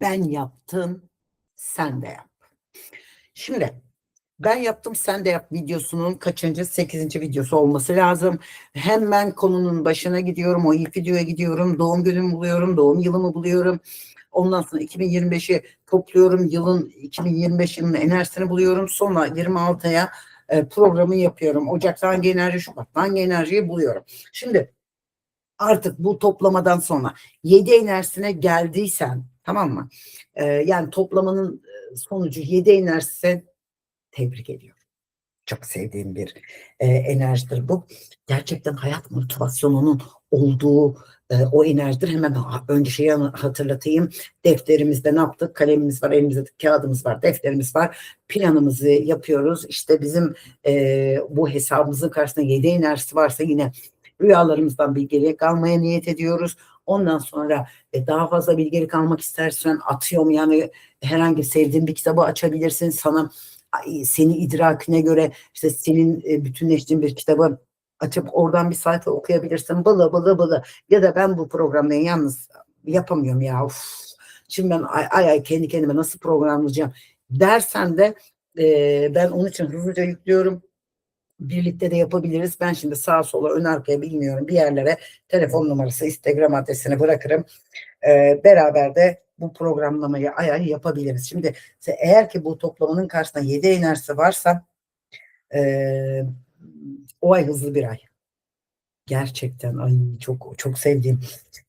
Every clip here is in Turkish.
Ben yaptım, sen de yap. Şimdi ben yaptım sen de yap videosunun kaçıncı? Sekizinci videosu olması lazım. Hemen konunun başına gidiyorum. O ilk videoya gidiyorum. Doğum günümü buluyorum. Doğum yılımı buluyorum. Ondan sonra 2025'i topluyorum. Yılın 2025 yılının enerjisini buluyorum. Sonra 26'ya e, programı yapıyorum. Ocak'ta hangi enerji, Şubat'ta hangi enerjiyi buluyorum. Şimdi artık bu toplamadan sonra 7 enerjisine geldiysen tamam mı? Ee, yani toplamanın e, sonucu 7 enerjisi tebrik ediyorum. Çok sevdiğim bir e, enerjidir bu. Gerçekten hayat motivasyonunun olduğu e, o enerjidir. Hemen önce şeyi hatırlatayım. Defterimizde ne yaptık? Kalemimiz var, elimizde kağıdımız var, defterimiz var. Planımızı yapıyoruz. İşte bizim e, bu hesabımızın karşısında 7 enerjisi varsa yine rüyalarımızdan bilgelik almaya niyet ediyoruz. Ondan sonra e, daha fazla bilgelik almak istersen atıyorum yani herhangi sevdiğin bir kitabı açabilirsin. Sana ay, seni idrakine göre işte senin e, bütünleştiğin bir kitabı açıp oradan bir sayfa okuyabilirsin. Bılı bılı bılı. Ya da ben bu programda yalnız yapamıyorum ya. Uf. Şimdi ben ay ay, ay kendi kendime nasıl programlayacağım dersen de e, ben onun için hızlıca yüklüyorum birlikte de yapabiliriz. Ben şimdi sağa sola ön arkaya bilmiyorum bir yerlere telefon numarası, Instagram adresini bırakırım. Ee, beraber de bu programlamayı ay ay yapabiliriz. Şimdi eğer ki bu toplamanın karşısında 7 enerjisi varsa ee, o ay hızlı bir ay. Gerçekten ay çok çok sevdiğim.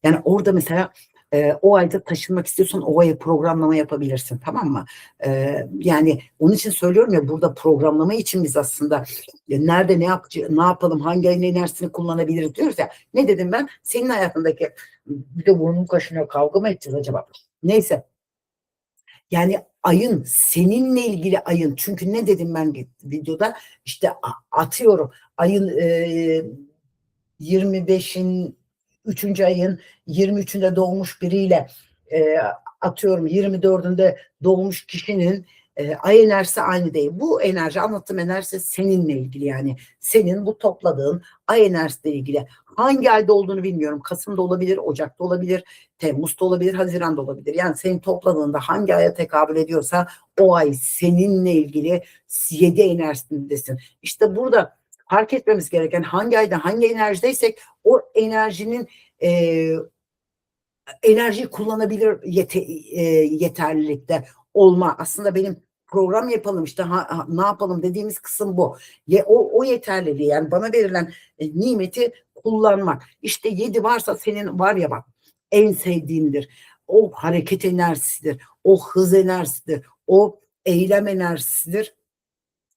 Yani orada mesela e, o ayda taşınmak istiyorsan o ayı programlama yapabilirsin tamam mı? E, yani onun için söylüyorum ya burada programlama için biz aslında ya nerede ne yapacağız, ne yapalım, hangi ayın enerjisini kullanabiliriz diyoruz ya. Ne dedim ben? Senin hayatındaki bir de burnum kaşınıyor kavga mı edeceğiz acaba? Neyse. Yani ayın seninle ilgili ayın çünkü ne dedim ben videoda işte atıyorum ayın e, 25'in 3. ayın 23'ünde doğmuş biriyle e, atıyorum 24'ünde doğmuş kişinin e, ay enerjisi aynı değil. Bu enerji anlattığım enerjisi seninle ilgili yani. Senin bu topladığın ay enerjisiyle ilgili. Hangi ayda olduğunu bilmiyorum. Kasım'da olabilir, Ocak'ta olabilir, Temmuz'da olabilir, Haziran'da olabilir. Yani senin topladığında hangi aya tekabül ediyorsa o ay seninle ilgili 7 enerjisindesin. İşte burada fark etmemiz gereken hangi ayda hangi enerjideysek o enerjinin e, enerjiyi kullanabilir yete, e, yeterlilikte olma. Aslında benim program yapalım işte ha, ha- ne yapalım dediğimiz kısım bu. Ye, o, o yeterliliği yani bana verilen e, nimeti kullanmak. İşte yedi varsa senin var ya bak en sevdiğimdir. O hareket enerjisidir. O hız enerjisidir. O eylem enerjisidir.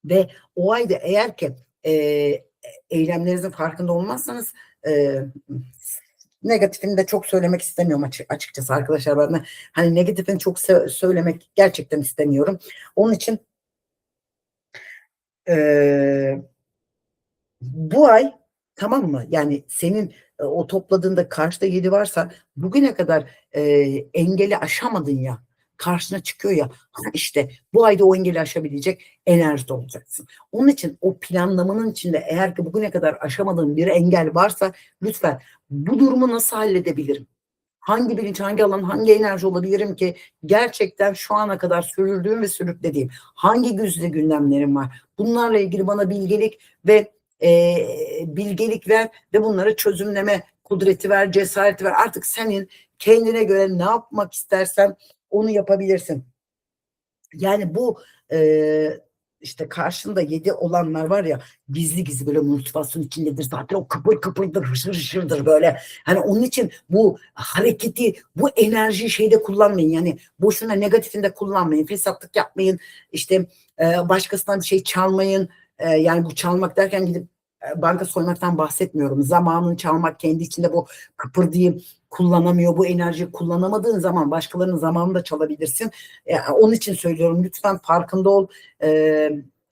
Ve o ayda eğer ki e, eylemlerinizin farkında olmazsanız e, negatifini de çok söylemek istemiyorum açık, açıkçası arkadaşlar. Ben hani negatifini çok sö- söylemek gerçekten istemiyorum. Onun için e, bu ay tamam mı? Yani senin e, o topladığında karşıda yedi varsa bugüne kadar e, engeli aşamadın ya karşına çıkıyor ya işte bu ayda o engeli aşabilecek enerjide olacaksın. Onun için o planlamanın içinde eğer ki bugüne kadar aşamadığın bir engel varsa lütfen bu durumu nasıl halledebilirim? Hangi bilinç, hangi alan, hangi enerji olabilirim ki gerçekten şu ana kadar sürdürdüğüm ve sürüklediğim hangi güzde gündemlerim var? Bunlarla ilgili bana bilgelik ve e, bilgelik ver ve bunları çözümleme kudreti ver, cesareti ver. Artık senin kendine göre ne yapmak istersen onu yapabilirsin. Yani bu e, işte karşında yedi olanlar var ya gizli gizli böyle motivasyon içindedir. Zaten o kıpır kıpırdır hışır hışırdır böyle. Hani onun için bu hareketi bu enerjiyi şeyde kullanmayın. Yani boşuna negatifinde kullanmayın. Fesatlık yapmayın. İşte e, başkasından bir şey çalmayın. E, yani bu çalmak derken gidip banka soymaktan bahsetmiyorum. Zamanını çalmak kendi içinde bu kıpırdayım kullanamıyor bu enerjiyi kullanamadığın zaman başkalarının zamanını da çalabilirsin. E, onun için söylüyorum lütfen farkında ol. E,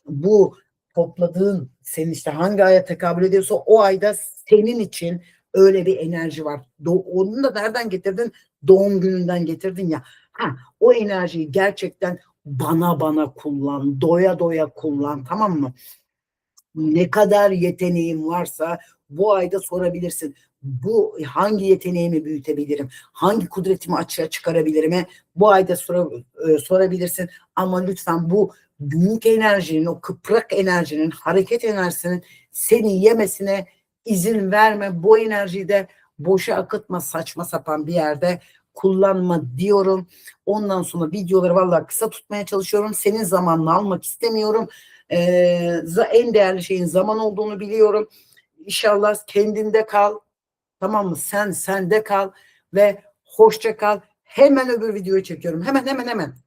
bu topladığın senin işte hangi aya tekabül ediyorsa o ayda senin için öyle bir enerji var. Do- onu da nereden getirdin? Doğum gününden getirdin ya. Ha, o enerjiyi gerçekten bana bana kullan, doya doya kullan tamam mı? Ne kadar yeteneğin varsa bu ayda sorabilirsin. Bu hangi yeteneğimi büyütebilirim? Hangi kudretimi açığa çıkarabilirim? Bu ayda sora, e, sorabilirsin. Ama lütfen bu büyük enerjinin, o kıprak enerjinin, hareket enerjisinin seni yemesine izin verme. Bu enerjiyi de boşa akıtma saçma sapan bir yerde kullanma diyorum. Ondan sonra videoları vallahi kısa tutmaya çalışıyorum. Senin zamanını almak istemiyorum. Ee, en değerli şeyin zaman olduğunu biliyorum. İnşallah kendinde kal. Tamam mı? Sen sende kal ve hoşça kal. Hemen öbür videoyu çekiyorum. Hemen hemen hemen.